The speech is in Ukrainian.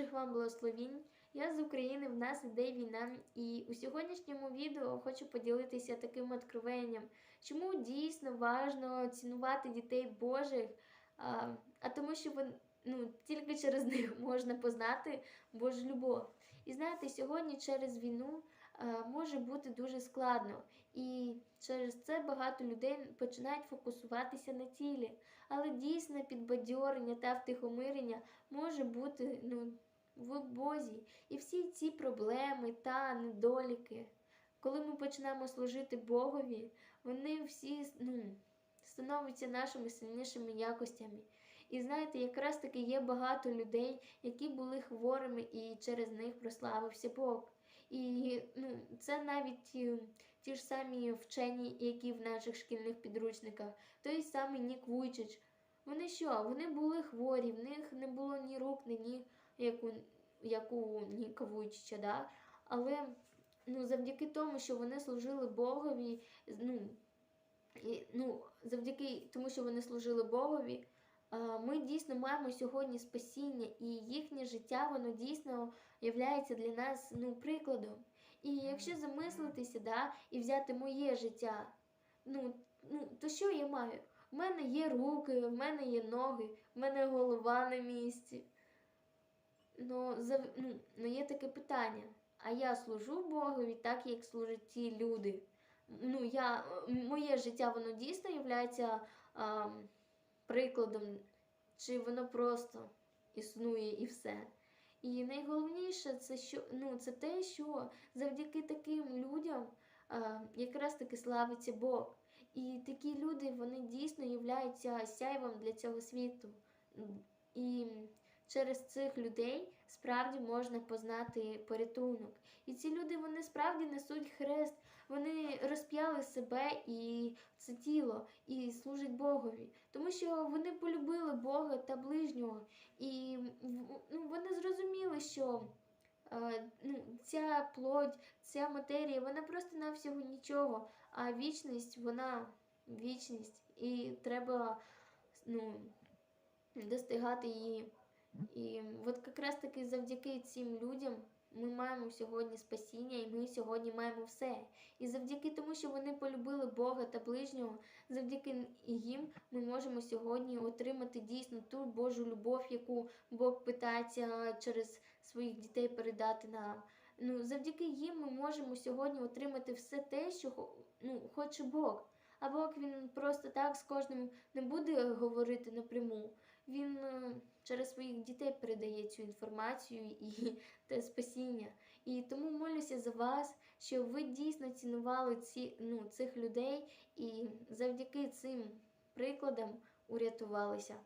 благословінь. Я з України, в нас іде війна, і у сьогоднішньому відео хочу поділитися таким откровенням, чому дійсно важно цінувати дітей Божих, а, а тому, що вони, ну, тільки через них можна познати Божу любов. І знаєте, сьогодні через війну може бути дуже складно, і через це багато людей починають фокусуватися на тілі. Але дійсне підбадьорення та втихомирення може бути ну, в Бозі. І всі ці проблеми та недоліки, коли ми починаємо служити Богові, вони всі ну, становляться нашими сильнішими якостями. І знаєте, якраз таки є багато людей, які були хворими, і через них прославився Бог. І ну, це навіть ті, ті ж самі вчені, які в наших шкільних підручниках, той самий Нік Вуйчич. Вони що? Вони були хворі, в них не було ні рук, ні ніг, як у, як у Ніка Вуйчича, да? але ну, завдяки тому, що вони служили Богові, ну, і, ну, завдяки тому, що вони служили Богові, ми дійсно маємо сьогодні спасіння, і їхнє життя воно дійсно являється для нас ну, прикладом. І якщо замислитися да, і взяти моє життя, ну, ну, то що я маю? У мене є руки, в мене є ноги, в мене голова на місці. Ну, зав... ну, ну є таке питання. А я служу Богові так, як служать ті люди. Ну, я, моє життя воно дійсно є а, прикладом, чи воно просто існує і все. І найголовніше це що ну, це те, що завдяки таким людям е, якраз таки славиться Бог. І такі люди вони дійсно являються сяйвом для цього світу. І через цих людей справді можна познати порятунок. І ці люди вони справді несуть хрест, вони розп'яли себе і це тіло, і служать Богові, тому що вони полюбили Бога та ближнього. І ну, вони зрозуміли, що е, ну, ця плоть, ця матерія, вона просто навсього нічого, а вічність, вона вічність, і треба ну, достигати її. І от якраз таки завдяки цим людям ми маємо сьогодні спасіння, і ми сьогодні маємо все. І завдяки тому, що вони полюбили Бога та ближнього, завдяки їм ми можемо сьогодні отримати дійсно ту Божу любов, яку Бог питається через своїх дітей передати нам. Ну, завдяки їм ми можемо сьогодні отримати все те, що ну, хоче Бог. А Бог він просто так з кожним не буде говорити напряму. Він е, через своїх дітей передає цю інформацію і те спасіння. І тому молюся за вас, щоб ви дійсно цінували ці, ну, цих людей і завдяки цим прикладам урятувалися.